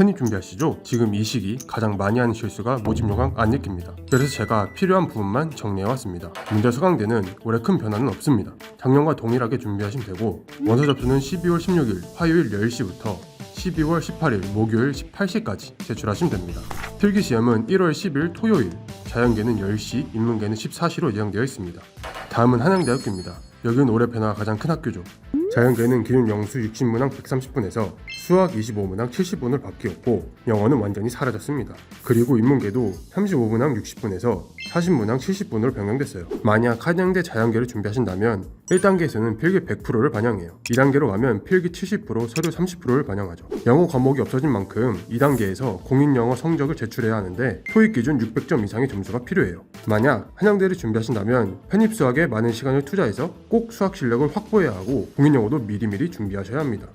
편입 준비하시죠? 지금 이 시기 가장 많이 하는 실수가 모집 요강 안 읽기입니다. 그래서 제가 필요한 부분만 정리해왔습니다. 문제 수강대는 올해 큰 변화는 없습니다. 작년과 동일하게 준비하시면 되고 원서 접수는 12월 16일 화요일 10시부터 12월 18일 목요일 18시까지 제출하시면 됩니다. 필기 시험은 1월 10일 토요일, 자연계는 10시, 인문계는 14시로 예정되어 있습니다. 다음은 한양대학교입니다. 여기는 올해 변화가 가장 큰 학교죠. 자연계는 기존 영수 60문항 130분에서 수학 25문항 70분을 바뀌었고 영어는 완전히 사라졌습니다. 그리고 인문계도 35문항 60분에서 40문항 70분으로 변경됐어요. 만약 한양대 자연계를 준비하신다면 1단계에서는 필기 100%를 반영해요. 2단계로 가면 필기 70%, 서류 30%를 반영하죠. 영어 과목이 없어진 만큼 2단계에서 공인영어 성적을 제출해야 하는데 토익 기준 600점 이상의 점수가 필요해요. 만약 한양대를 준비하신다면 편입 수학에 많은 시간을 투자해서 꼭 수학 실력을 확보해야 하고 공인영어 도 미리미리 준비하셔야 합니다.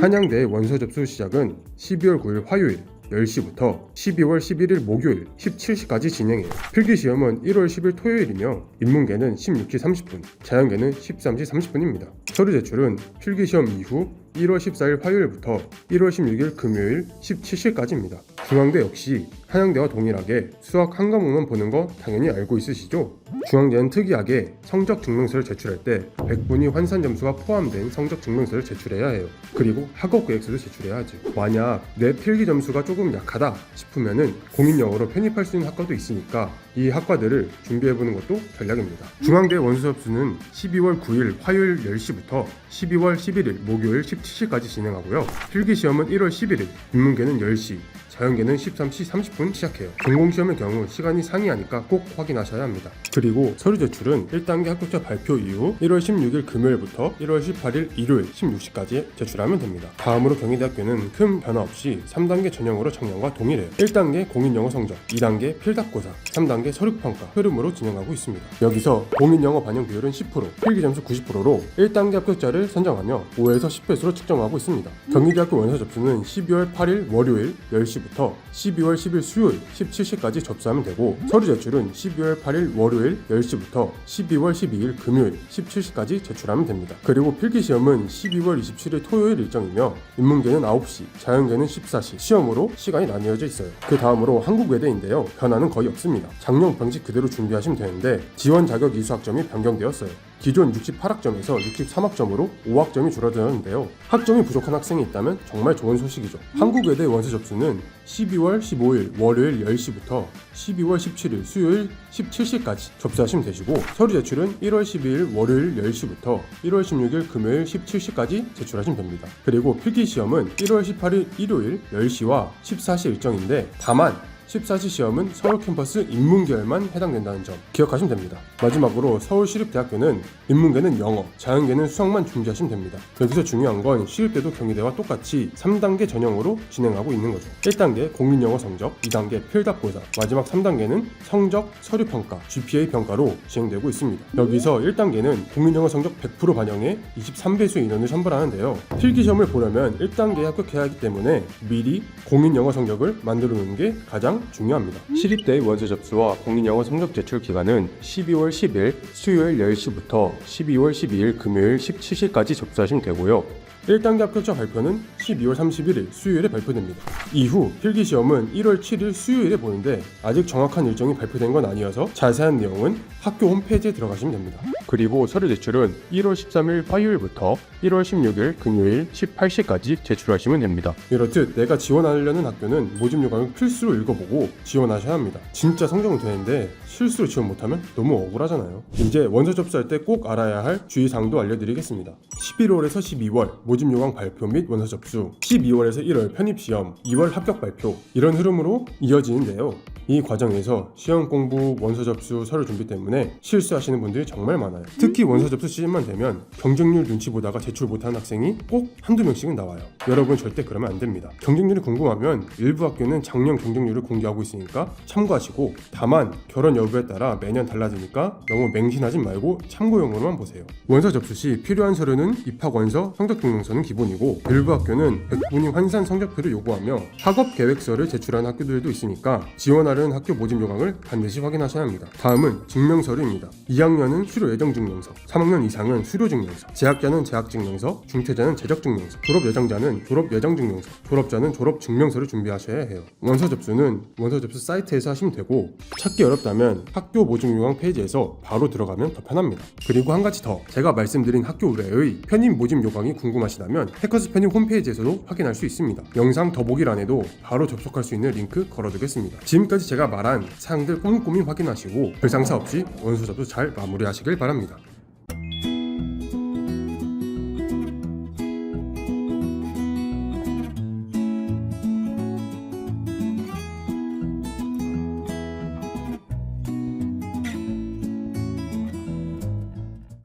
한양대 원서 접수 시작은 12월 9일 화요일 10시부터 12월 11일 목요일 17시까지 진행해요. 필기 시험은 1월 10일 토요일이며 인문계는 16시 30분, 자연계는 13시 30분입니다. 서류 제출은 필기 시험 이후 1월 14일 화요일부터 1월 16일 금요일 17시까지입니다. 중앙대 역시 한양대와 동일하게 수학 한 과목만 보는 거 당연히 알고 있으시죠? 중앙대는 특이하게 성적 증명서를 제출할 때 100분위 환산 점수가 포함된 성적 증명서를 제출해야 해요. 그리고 학업 계획서도 제출해야 하죠. 만약 내 필기 점수가 조금 약하다 싶으면은 공인영어로 편입할 수 있는 학과도 있으니까 이 학과들을 준비해보는 것도 전략입니다. 중앙대 원수 접수는 12월 9일 화요일 10시부터 12월 11일 목요일 17시까지 진행하고요. 필기 시험은 1월 11일, 인문계는 10시, 자연계는 13시 30분 시작해요. 전공시험의 경우 시간이 상이하니까 꼭 확인하셔야 합니다. 그리고 서류 제출은 1단계 합격자 발표 이후 1월 16일 금요일부터 1월 18일 일요일 16시까지 제출하면 됩니다. 다음으로 경희대학교는 큰 변화 없이 3단계 전형으로 작년과 동일해요. 1단계 공인영어 성적, 2단계 필답고사, 3단계 서류평가 흐름으로 진행하고 있습니다. 여기서 공인영어 반영 비율은 10%, 필기 점수 90%로 1단계 합격자를 선정하며 5에서 10배수로 측정하고 있습니다. 경희대학교 원서 접수는 12월 8일 월요일 10시부터 12월 10일 수요일 17시까지 접수하면 되고 서류 제출은 12월 8일 월요일 10시부터 12월 12일 금요일 17시까지 제출하면 됩니다. 그리고 필기 시험은 12월 27일 토요일 일정이며 인문계는 9시, 자연계는 14시 시험으로 시간이 나뉘어져 있어요. 그 다음으로 한국외대인데요. 변화는 거의 없습니다. 작년 방식 그대로 준비하시면 되는데 지원 자격 이수 학점이 변경되었어요. 기존 68학점에서 63학점으로 5학점이 줄어들었는데요. 학점이 부족한 학생이 있다면 정말 좋은 소식이죠. 한국외대 원서 접수는 12월 15일 월요일 10시부터 12월 17일 수요일 17시까지 접수하시면 되시고 서류 제출은 1월 12일 월요일 10시부터 1월 16일 금요일 17시까지 제출하시면 됩니다. 그리고 필기 시험은 1월 18일 일요일 10시와 14시 일정인데 다만 14시 시험은 서울 캠퍼스 인문계열만 해당된다는 점 기억하시면 됩니다. 마지막으로 서울시립대학교는 인문계는 영어, 자연계는 수학만 준비하시면 됩니다. 여기서 중요한 건 시립대도 경희대와 똑같이 3단계 전형으로 진행하고 있는 거죠. 1단계 공인영어 성적, 2단계 필답고사, 마지막 3단계는 성적, 서류평가, GPA 평가로 진행되고 있습니다. 여기서 1단계는 공인영어 성적 100% 반영해 23배수 인원을 선발하는데요. 필기시험을 보려면 1단계에 합격해야 하기 때문에 미리 공인영어 성적을 만들어 놓는 게 가장 중요합니다. 시립대 원서 접수와 공인영어 성적 제출 기간은 12월 10일 수요일 10시부터 12월 12일 금요일 17시까지 접수하시면 되고요. 1단계 합격자 발표는 12월 31일 수요일에 발표됩니다. 이후 필기시험은 1월 7일 수요일에 보는데 아직 정확한 일정이 발표된 건 아니어서 자세한 내용은 학교 홈페이지에 들어가시면 됩니다. 그리고 서류 제출은 1월 13일 화요일부터 1월 16일 금요일 18시까지 제출하시면 됩니다. 이렇듯 내가 지원하려는 학교는 모집 요강을 필수로 읽어보고 지원하셔야 합니다. 진짜 성적은 되는데 실수로 지원 못하면 너무 억울하잖아요. 이제 원서 접수할 때 꼭 알아야 할 주의사항도 알려드리겠습니다. 11월에서 12월 모집 요강 발표 및 원서 접수, 12월에서 1월 편입 시험, 2월 합격 발표 이런 흐름으로 이어지는데요. 이 과정에서 시험 공부, 원서 접수, 서류 준비 때문에 실수하시는 분들이 정말 많아요. 특히 원서 접수 시즌만 되면 경쟁률 눈치 보다가 제출 못하는 학생이 꼭 한두 명씩은 나와요. 여러분 절대 그러면 안 됩니다. 경쟁률이 궁금하면 일부 학교는 작년 경쟁률을 공개하고 있으니까 참고하시고 다만 결혼 여부에 따라 매년 달라지니까 너무 맹신하진 말고 참고용으로만 보세요. 원서 접수 시 필요한 서류는 입학 원서, 성적 증명서는 기본이고 일부 학교는 100분위 환산 성적표를 요구하며 학업 계획서를 제출하는 학교들도 있으니까 지원하려는 학교 모집 요강을 반드시 확인하셔야 합니다. 다음은 증명서류입니다. 2학년은 수료 예정 수행증명서 3학년 이상은 수료증명서 재학자는 재학증명서 중퇴자는 재적증명서 졸업예정자는 졸업예정증명서 졸업자는 졸업증명서를 준비하셔야 해요. 원서 접수는 원서 접수 사이트에서 하시면 되고 찾기 어렵다면 학교 모집 요강 페이지에서 바로 들어가면 더 편합니다. 그리고 한 가지 더 제가 말씀드린 학교 외의 편입 모집 요강이 궁금하시다면 해커스 편입 홈페이지에서도 확인할 수 있습니다. 영상 더보기란에도 바로 접속할 수 있는 링크 걸어두겠습니다. 지금까지 제가 말한 사항들 꼼꼼히 확인하시고 별상사 없이 원서 접수 잘 마무리하시길 바랍 니다